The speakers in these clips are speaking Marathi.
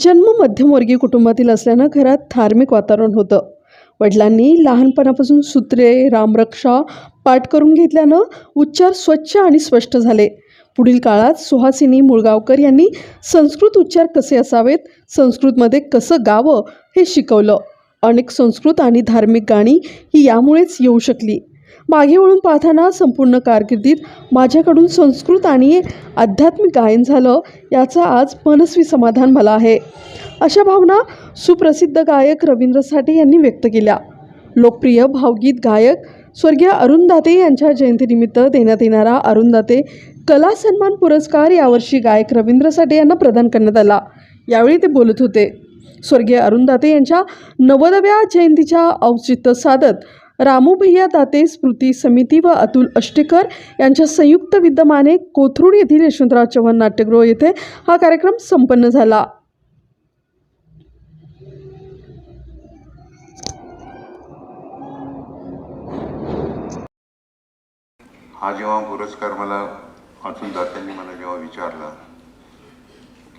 जन्म मध्यमवर्गीय कुटुंबातील असल्यानं घरात धार्मिक वातावरण होतं. वडिलांनी लहानपणापासून सूत्रे रामरक्षा पाठ करून घेतल्यानं उच्चार स्वच्छ आणि स्पष्ट झाले. पुढील काळात सुहासिनी मुळगावकर यांनी संस्कृत उच्चार कसे असावेत संस्कृतमध्ये कसं गावं हे शिकवलं. अनेक संस्कृत आणि धार्मिक गाणी ही यामुळेच येऊ शकली. मागे वळून पाहताना संपूर्ण कारकिर्दीत माझ्याकडून संस्कृत आणि आध्यात्मिक गायन झालं याचा आज मनस्वी समाधान मला आहे. अशा भावना सुप्रसिद्ध गायक रवींद्र साठे यांनी व्यक्त केल्या. लोकप्रिय भावगीत गायक स्वर्गीय अरुण दाते यांच्या जयंतीनिमित्त देण्यात येणारा अरुण दाते कला सन्मान पुरस्कार यावर्षी गायक रवींद्र साठे यांना प्रदान करण्यात आला. यावेळी ते बोलत होते. स्वर्गीय अरुण दाते यांच्या नवदव्या जयंतीच्या औचित्य साधत रामू भैया दाते स्मृती समिती व अतुल अष्टेकर यांच्या संयुक्त विद्यमाने कोथरूड येथील यशवंतराव चव्हाण नाट्यगृह येथे हा कार्यक्रम संपन्न झाला. हा जेव्हा पुरस्कार मला अतुल दात्यांनी मला जेव्हा विचारला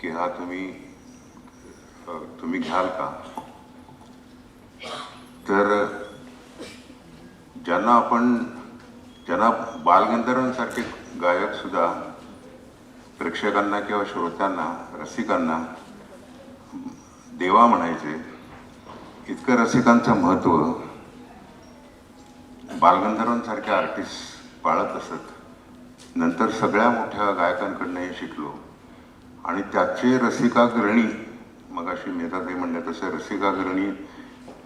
की हा तुम्ही तुम्ही घ्याल का? तर ज्यांना आपण ज्यांना बालगंधर्वांसारखे गायकसुद्धा प्रेक्षकांना किंवा श्रोत्यांना रसिकांना देवा म्हणायचे इतकं रसिकांचं महत्त्व बालगंधर्वांसारखे आर्टिस्ट पाळत असत. नंतर सगळ्या मोठ्या गायकांकडनंही शिकलो. आणि त्याचे रसिकाग्रणी मग अशी मेधाताई म्हणल्या तसे रसिकाग्रणी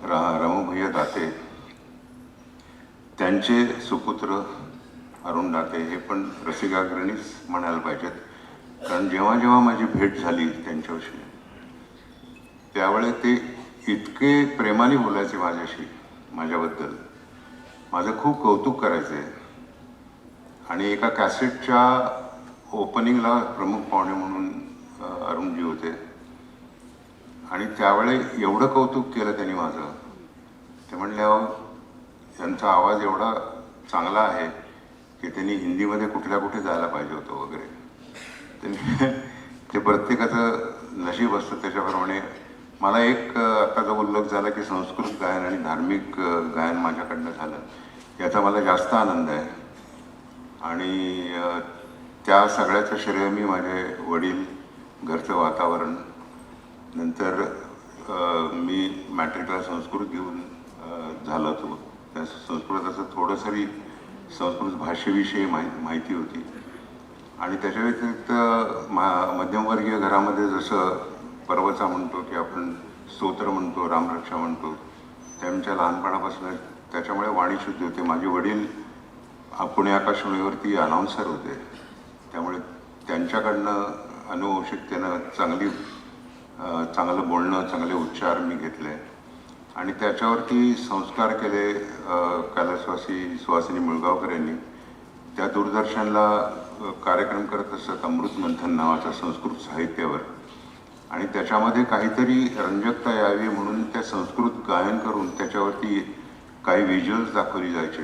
रा रामभैया दाते त्यांचे सुपुत्र अरुण डाके हे पण रसिकाग्रणीच म्हणायला पाहिजेत. कारण जेव्हा जेव्हा माझी भेट झाली त्यांच्याविषयी त्यावेळे ते इतके प्रेमाने बोलायचे माझ्याशी माझ्याबद्दल. माझं खूप कौतुक करायचं. आहे आणि एका कॅसेटच्या ओपनिंगला प्रमुख पाहुणे म्हणून अरुणजी होते. आणि त्यावेळे एवढं कौतुक केलं त्यांनी माझं. ते म्हणल्यावर त्यांचा आवाज एवढा चांगला आहे की त्यांनी हिंदीमध्ये कुठल्या कुठे जायला पाहिजे होतं वगैरे. त्यांनी ते प्रत्येकाचं नशीब असतं त्याच्याप्रमाणे. मला एक आत्ताचा आता जो उल्लेख झाला की संस्कृत गायन आणि धार्मिक गायन माझ्याकडनं झालं. याचा मला जास्त आनंद आहे. आणि त्या सगळ्याचं श्रेय मी माझे वडील घरचं वातावरण नंतर मी मॅट्रिकला संस्कृत घेऊन झालं झालो होतो. त्या संस्कृताचं थोडंसरी संस्कृत भाषेविषयी माहि माहिती होती. आणि त्याच्या व्यतिरिक्त मा मध्यमवर्गीय घरामध्ये जसं पर्वचा म्हणतो की आपण स्तोत्र म्हणतो रामरक्षा म्हणतो त्यांच्या लहानपणापासून त्याच्यामुळे वाणी शुद्ध होते. माझे वडील पुणे आकाशवाणीवरती अनाऊन्सर होते. त्यामुळे त्यांच्याकडनं अनुवंशिकतेनं चांगली चांगलं बोलणं चांगले उच्चार मी घेतले. आणि त्याच्यावरती संस्कार केले कैलासवासी सुहासिनी मुळगावकर यांनी. त्या दूरदर्शनला कार्यक्रम करत असत अमृत मंथन नावाचा संस्कृत साहित्यावर. आणि त्याच्यामध्ये काहीतरी रंजकता यावी म्हणून त्या संस्कृत गायन करून त्याच्यावरती काही व्हिज्युअल्स दाखवली जायचे.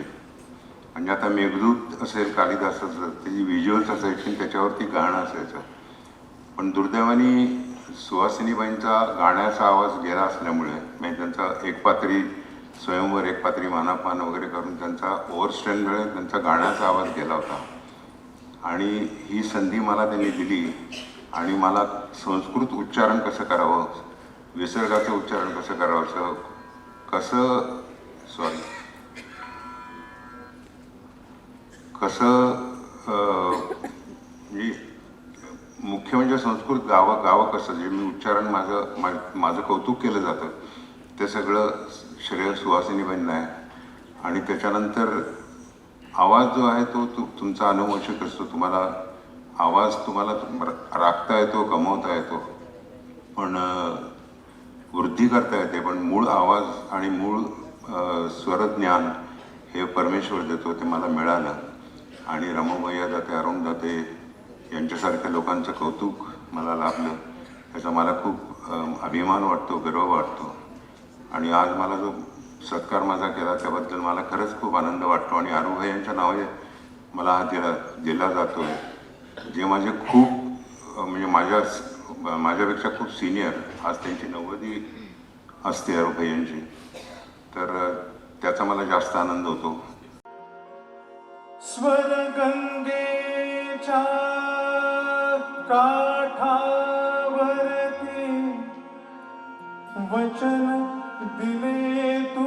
म्हणजे आता मेघदूत असेल कालिदासाचं त्याची व्हिज्युअल्स असायची आणि त्याच्यावरती गाणं असायचं. पण दुर्दैवाने सुहासिनीबाईंचा गाण्याचा आवाज गेला असल्यामुळे म्हणजे त्यांचा एकपात्री स्वयंवर एकपात्री मानापान वगैरे करून त्यांचा ओव्हरस्ट्रेनमुळे त्यांचा गाण्याचा आवाज गेला होता. आणि ही संधी मला त्यांनी दिली आणि मला संस्कृत उच्चारण कसं करावं विसर्गाचं उच्चारण कसं करावं कसं सॉरी कसं म्हणजे संस्कृत गावं गावं कसं जे मी उच्चारण माझं मा- माझं कौतुक केलं जातं ते सगळं श्रेय सुहासिनीबाईंना आहे. आणि त्याच्यानंतर आवाज जो आहे तो तु तुमचा अनुवंशिक असतो. तुम्हाला आवाज तुम्हाला राखता येतो गमवता येतो. पण वृद्धी करता येते. पण मूळ आवाज आणि मूळ स्वरज्ञान हे परमेश्वर देतो ते मला मिळालं. आणि रमोभैया दाते अरुण दाते यांच्यासारख्या लोकांचं कौतुक मला लाभलं. त्याचा मला खूप अभिमान वाटतो गर्व वाटतो. आणि आज मला जो सत्कार माझा केला त्याबद्दल मला खरंच खूप आनंद वाटतो. आणि अरुभाई यांच्या नावाने मला हा दिला दिला जातो आहे जे माझे खूप म्हणजे माझ्या माझ्यापेक्षा खूप सिनियर आज त्यांची नव्वदी असते अरुभयांची तर त्याचा मला जास्त आनंद होतो. स्वरगंगेच्या काठावरती वचन दिले तू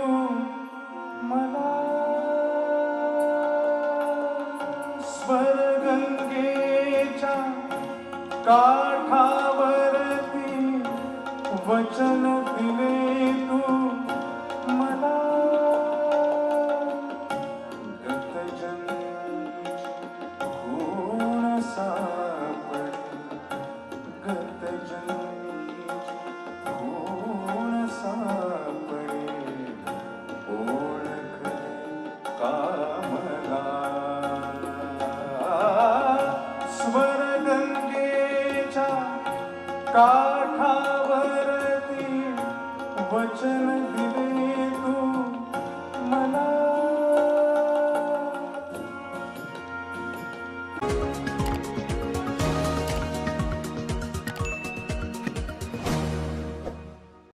मला. स्वरगंगेच्या काठावरती वचन दिले तू मला. गतजन्मीची गुण सापडे